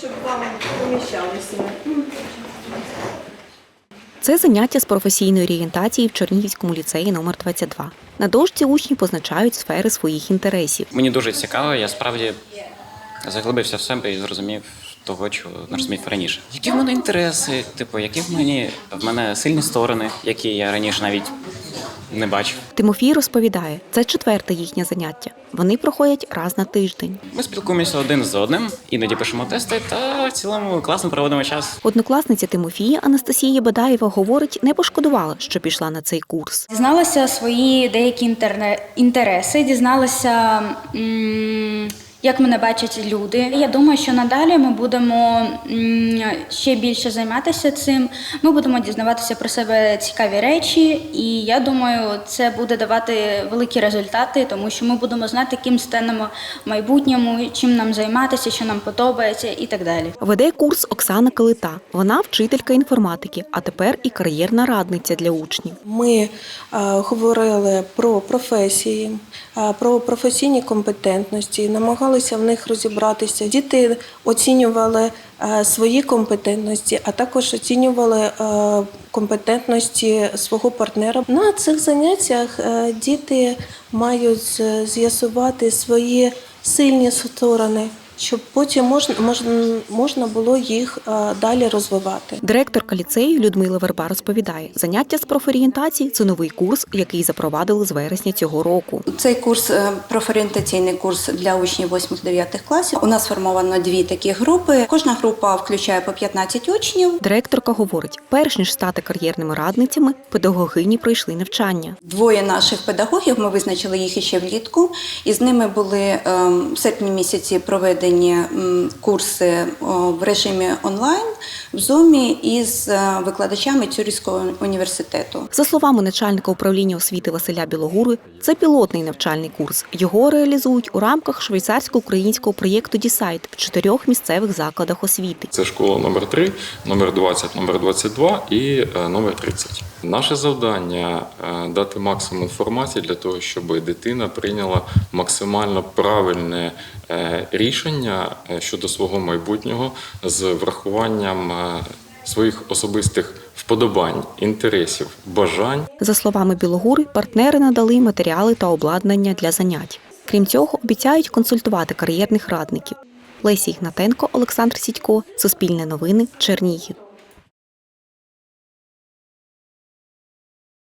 щоб вам поміщалися. Це заняття з професійної орієнтації в Чернігівському ліцеї номер 22. На дошці учні позначають сфери своїх інтересів. Мені дуже цікаво, я справді заглибився в себе і зрозумів того, чого не розумів раніше. Які в мене інтереси, типу, які в мені в мене сильні сторони, які я раніше навіть не бачив. Тимофій розповідає, це четверте їхнє заняття. Вони проходять раз на тиждень. Ми спілкуємося один з одним, іноді пишемо тести, та в цілому класно проводимо час. Однокласниця Тимофія Анастасія Бадаєва говорить, не пошкодувала, що пішла на цей курс. Дізналася свої деякі інтерне... інтереси, дізналася, м, як мене бачать люди. Я думаю, що надалі ми будемо ще більше займатися цим. Ми будемо дізнаватися про себе цікаві речі, і я думаю, це буде давати великі результати, тому що ми будемо знати, ким станемо в майбутньому, чим нам займатися, що нам подобається і так далі. Веде курс Оксана Калита. Вона вчителька інформатики, а тепер і кар'єрна радниця для учнів. Ми е, говорили про професії, е, про професійні компетентності, намагалися в них розібратися. Діти оцінювали е, свої компетентності, а також оцінювали е, компетентності свого партнера. На цих заняттях е, діти мають з'ясувати свої сильні сторони, щоб потім можна, можна, можна було їх е, далі розвивати. Директорка ліцею Людмила Верба розповідає, заняття з профорієнтації це новий курс, який запровадили з вересня цього року. Цей курс е, профорієнтаційний курс для учнів 8-9 класів. У нас сформовано дві такі групи. Кожна група включає по 15 учнів. Директорка говорить, перш ніж стати кар'єрними радницями, педагогині пройшли навчання. Двоє наших педагогів ми визначили їх іще влітку, і з ними були ем, в серпні місяці проведені м, курси в режимі онлайн в зумі із е, викладачами Цюрівського університету. За словами начальника управління освіти Василя Білогури, це пілотний навчальний курс. Його реалізують у рамках швейцарсько-українського проєкту Дісайт в чотирьох місцевих закладах освіти. Це школа номер 3 номер 20, номер 22 і е, номер 30. Наше завдання е, дати максимум інформації для того, щоб дитина прийняла максимально правильне е, рішення е, щодо свого майбутнього з врахуванням своїх особистих вподобань, інтересів, бажань. За словами Білогури, партнери надали матеріали та обладнання для занять. Крім цього, обіцяють консультувати кар'єрних радників. Лесі Ігнатенко, Олександр Сідько, Суспільне новини, Чернігів.